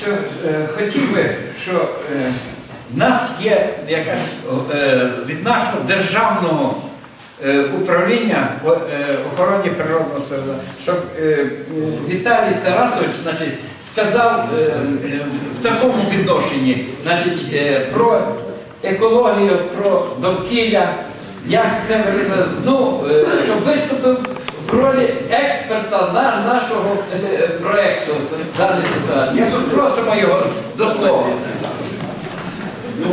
що, е, хотів би, що е, в нас є яка, е, від нашого державного е, управління по е, охороні природного середовища, щоб е, Віталій Тарасович значить, сказав е, в такому відношенні значить, е, про екологію, про довкілля, як це ну, е, щоб виступив в ролі експерта на нашого е, проєкту даній ситуації. Просимо його до слова. Ну,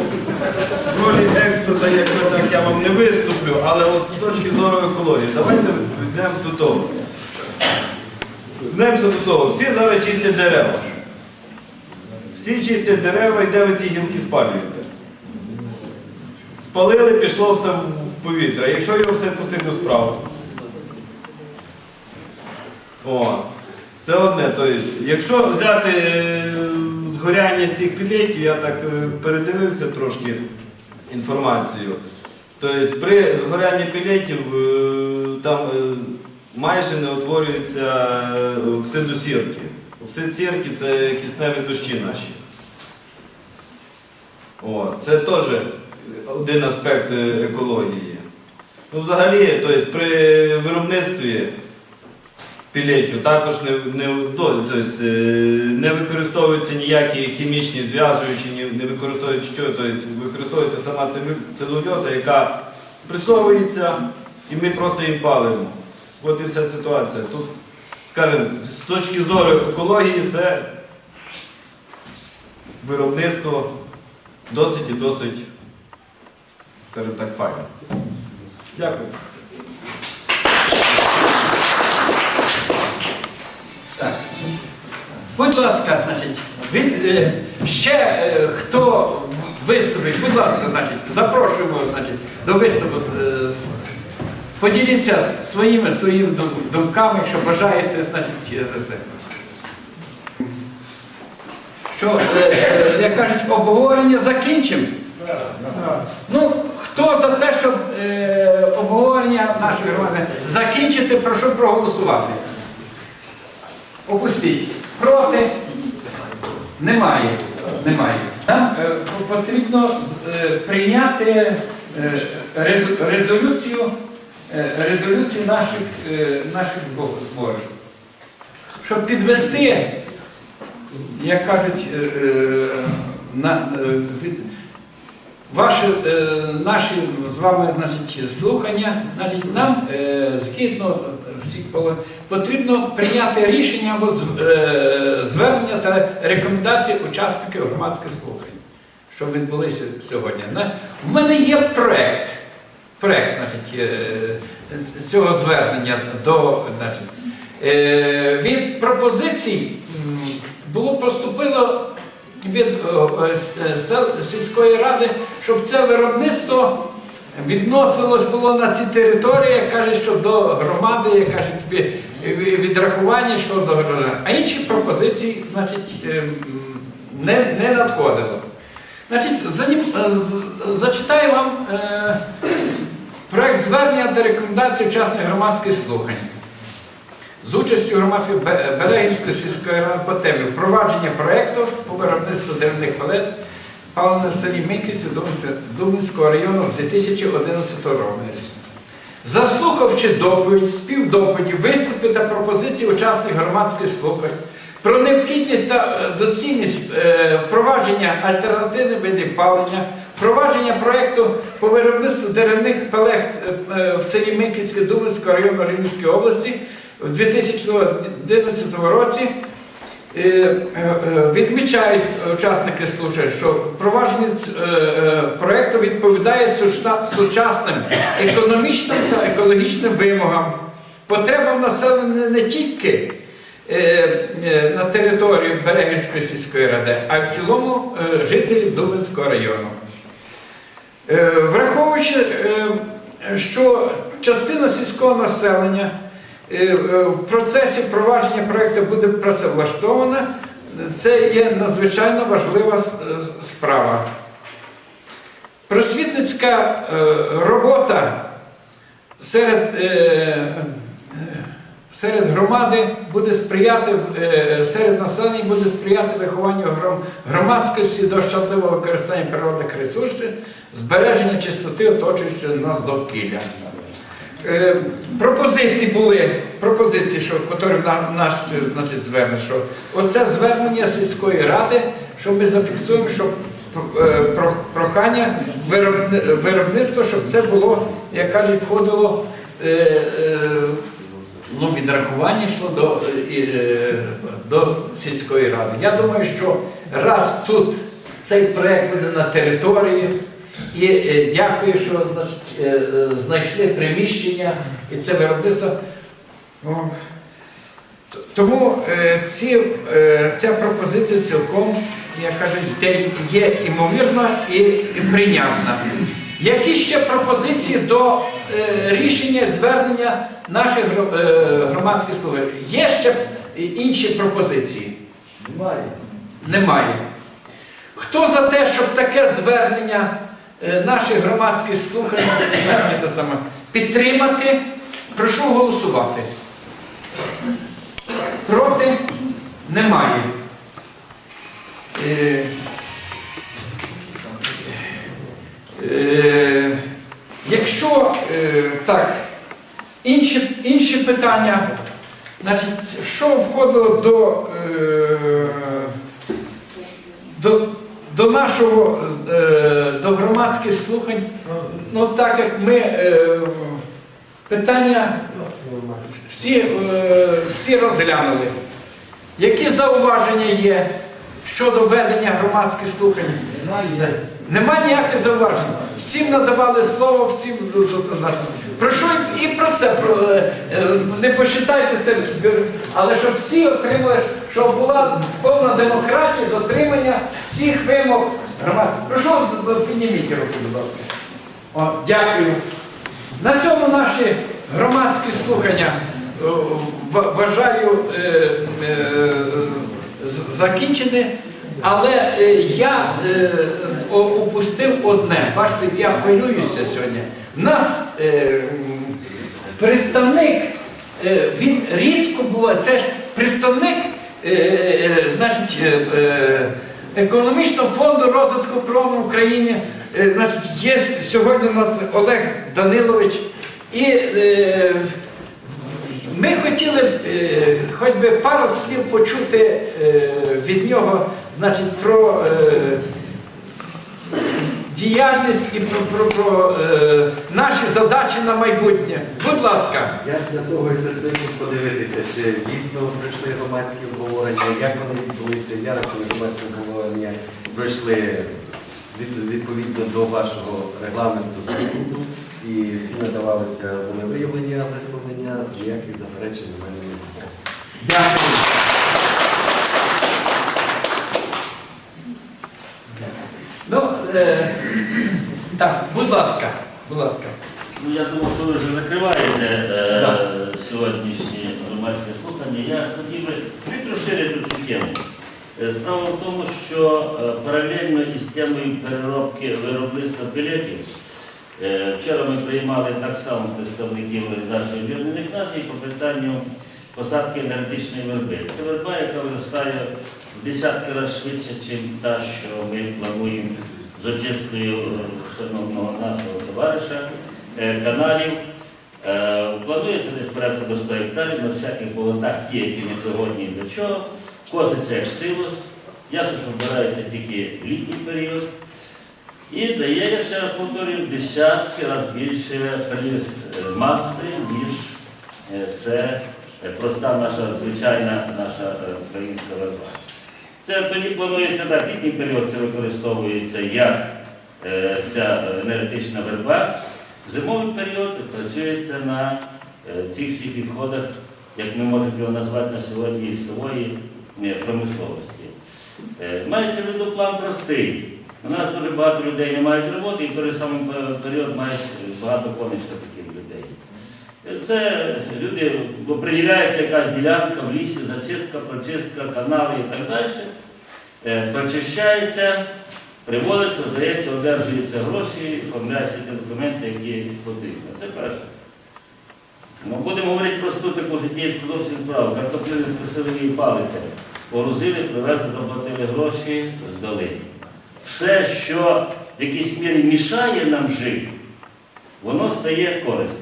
в ролі експерта, як ви так, я вам не виступлю, але от з точки зору екології, давайте йдемо до того. Йдемося до того. Всі зараз чистять дерева. Всі чистять дерева і де ви ті гілки спалюєте. Спалили, пішло все в повітря. Якщо його все пустити у справу. О, це одне. Тобто, якщо взяти е, згоряння цих пілетів, я так е, передивився трошки інформацію. Тобто при згорянні пілетів е, там майже не утворюється оксиду сірки. Оксид сірки це кисневі дощі наші. О, це теж один аспект екології. Ну, взагалі, тобто, при виробництві пілетів також не, не, тобто, не використовуються ніякі хімічні зв'язуючі, не використовуються тобто, використовується сама целульоза, яка спресовується, і ми просто їм палимо. От і вся ситуація. Тут, скажімо, з точки зору екології, це виробництво досить і досить, скажімо так, файне. Дякую. Будь ласка, значить, е, ще е, хто виступить, будь ласка, значить, запрошуємо значить, до виступу. з- Поділіться своїми своїми думками, якщо бажаєте, значить, е. Що, е, е, як кажуть, обговорення закінчимо? Ну, хто за те, щоб е, обговорення нашої громади закінчити, прошу проголосувати. Опустіть. Проти? Немає. Немає. Нам е, потрібно е, прийняти е, резолюцію, е, резолюцію наших, е, наших зборів. Щоб підвести, як кажуть, е, е, на, е, від, Ваші, е, наші з вами значить, слухання, значить, нам е, згідно всіх поле- потрібно прийняти рішення або е, звернення та рекомендації учасників громадських слухань, що відбулися сьогодні. В мене є проект, проект е, цього звернення до значить, е, від пропозицій було поступило від сільської ради, щоб це виробництво відносилось було на ці території, як каже, що до громади, як ві- відрахування йшло до громади. А інші пропозиції, значить, е, не, не надходило. Значить, за зачитаю вам е, проект звернення та рекомендацій учасників громадських слухань з участю громадської Бе- Берегівської сільської ради по темі впровадження проєкту по виробництву деревних палет паливних в селі Миківці Дубинського району в 2011 році. Заслухавши доповідь, співдоповіді, виступи та пропозиції учасників громадських слухань про необхідність та е, доцільність е, впровадження альтернативних видів палення, впровадження проєкту по виробництву деревних палег е, в селі Минківське Дубинського району Рівненської області в 2011 році. Е, е, Відмічають учасники служби, що впровадження ц- е, проекту відповідає сучасним економічним та екологічним вимогам, потребам населення не тільки на території Берегівської сільської ради, а й в цілому жителів Дубинського району. Враховуючи, що частина сільського населення в процесі впровадження проєкту буде працевлаштована, це є надзвичайно важлива с- справа. Просвітницька е, робота серед е, е, серед громади буде сприяти, е, серед населення буде сприяти вихованню громадськості до щадливого використання природних ресурсів, збереження чистоти оточуючого нас довкілля. Е, пропозиції були, пропозиції, що, котрі на, наш значить, зверне, що оце звернення сільської ради, що ми зафіксуємо, що е, про- прохання виробни- виробництва, щоб це було, як кажуть, входило е, е, ну, відрахування йшло до, е, до сільської ради. Я думаю, що раз тут цей проект буде на території, і е, дякую, що значить, е, е, знайшли приміщення і це виробництво. Тому е, ці, е, ця пропозиція цілком, як кажуть, є імовірна і, і прийнятна. Які ще пропозиції до е, рішення звернення наших е, громадських служб? Є ще інші пропозиції? Немає. Немає. Хто за те, щоб таке звернення е, наших громадських слухань те саме, підтримати, прошу голосувати. Проти немає. Е, е, Якщо е, так, інші, інші питання, значить, що входило до, е, до, до нашого е, до громадських слухань, ну так як ми е, питання всі, е, всі розглянули. Які зауваження є щодо ведення громадських слухань? Нема ніяких зауважень. Всім надавали слово, всім прошу і про це про, е, е, не посчитайте це, але щоб всі отримали, щоб була повна демократія, дотримання всіх вимог громади. Прошу підніміть руку, будь ласка. О, дякую. На цьому наші громадські слухання е, вважаю закінчені. Але е, я е, о- упустив одне. Бачите, я хвилююся сьогодні. У нас е, представник, він рідко буває, це ж представник значить, економічного фонду розвитку прому в Україні. Значить, є сьогодні у нас Олег Данилович. І ми хотіли б е, хоч би пару слів почути е, від нього значить, про е, діяльність і про, про, про наші задачі на майбутнє. Будь ласка. Я для того і представник подивитися, чи дійсно пройшли громадські обговорення, як вони відбулися, як вони громадські обговорення пройшли від- відповідно до вашого регламенту. І всі надавалися волевиявлення, висловлення, ніяких заперечень у мене не було. Дякую. Ну, е, так, будь ласка, будь ласка. Ну, я думав, що ви вже закриваєте е, сьогоднішні громадське слухання. Я хотів би чуть розширити цю тему. Е, Справа в тому, що е, паралельно із темою переробки виробництва білетів, вчора ми приймали так само представників Організації Об'єднаних Націй по питанню посадки енергетичної верби. Це верба, яка виростає в десятки разів швидше, ніж та, що ми плануємо з очисткою е, шановного нашого товариша е, каналів. Е, Планується десь порядку до 100 гектарів на всяких болотах, ті, які не пригодні до чого. Коситься як силос. Ясно, що вбирається тільки літній період. І дає, я ще раз повторюю, десятки разів більше приріст е, маси, ніж е, це е, проста наша звичайна наша українська верба. Це тоді планується так, літній період це використовується як ця енергетична верба. Зимовий період працюється на цих всіх відходах, як ми можемо його назвати на сьогодні, е, промисловості. Мається в виду план простий. У нас дуже багато людей не мають роботи, і в той самий період мають багато помічних таких людей. Це люди, бо приділяється якась ділянка в лісі, зачистка, прочистка, канали і так далі. Е, Прочищається, приводиться, здається, одержуються гроші, оформляються ті документи, які потрібні. Це перше. Ну, будемо говорити просту таку життєвську зовсім справу. Картоплини скосили її палити. Погрузили, привезли, заплатили гроші, здали. Все, що в якійсь мірі мішає нам жити, воно стає корисним.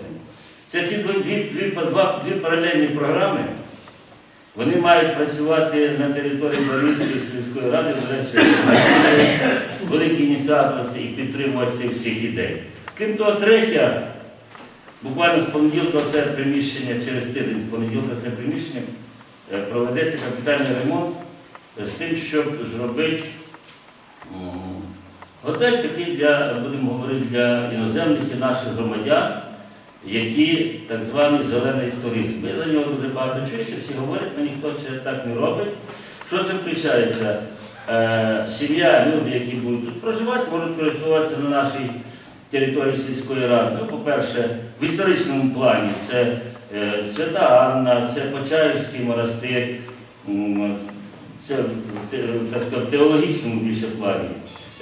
Це ці дві, дві, два- дві паралельні програми. Вони мають працювати на території Борівської сільської ради, до речі, великий ініціатор і підтримувати цих всіх ідей. Крім того, третя, буквально з понеділка це приміщення, через тиждень з понеділка це приміщення, е, проведеться капітальний ремонт з тим, щоб зробити готель такий для, будемо говорити, для іноземних і наших громадян, які так званий зелений туризм. Ви за нього дуже багато чуєте, всі говорять, але ніхто це так не робить. Що це включається? Е, сім'я, люди, які будуть тут проживати, можуть користуватися на нашій території сільської ради. Ну, по-перше, в історичному плані це е, Свята Анна, це Почаївський монастир, це в теологічному більше плані.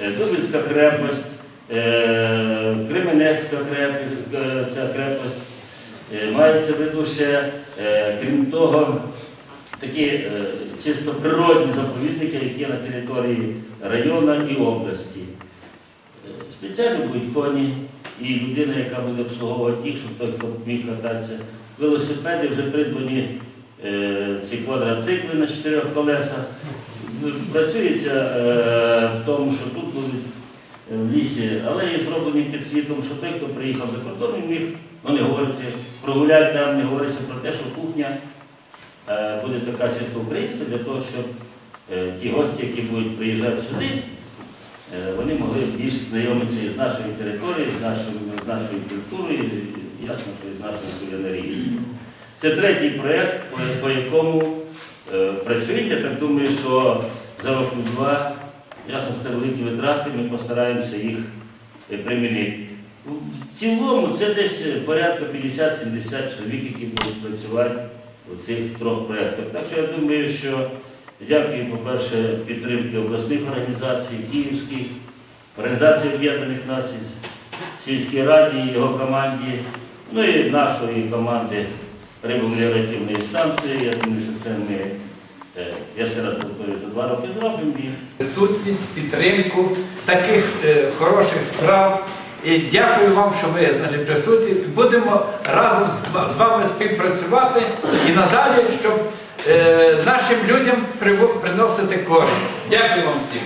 Е, Дубинська крепость, е, Кременецька крепость, е, ця крепость. Мається в виду ще, крім того, такі чисто природні заповідники, які на території району і області. Спеціально будуть коні і людина, яка буде обслуговувати їх, щоб той, хто міг кататися. Велосипеди вже придбані ці квадроцикли на чотирьох колесах. Ну, Працюється е, в тому, що тут будуть е, в лісі, але є зроблені під світом, що той, хто приїхав за кордон, він міг, ну не прогуляти там, не говориться про те, що кухня е, буде така чисто українська для того, щоб е, ті гості, які будуть приїжджати сюди, е, вони могли більш знайомитися із нашою територією, з нашою, з нашою культурою, і ясно, що і з нашою кулінарією. Це третій проєкт, по, якому е, працюють. Я так думаю, що за року-два, ясно, це великі витрати, ми постараємося їх е, примінити. В цілому це десь порядка 50-70 чоловік, які будуть працювати у цих трьох проєктах. Так що я думаю, що дякую, по-перше, підтримки обласних організацій, київських, Організації Об'єднаних Націй, сільській раді, його команді, ну і нашої команди рибомеліоративної станції. Я думаю, що це ми, е, я ще раз повторюю, за два роки зробимо їх. присутність, підтримку таких е, хороших справ. І дякую вам, що ви значить, присутні. Будемо разом з- вами співпрацювати і надалі, щоб е, нашим людям приносити користь. Дякую вам всім.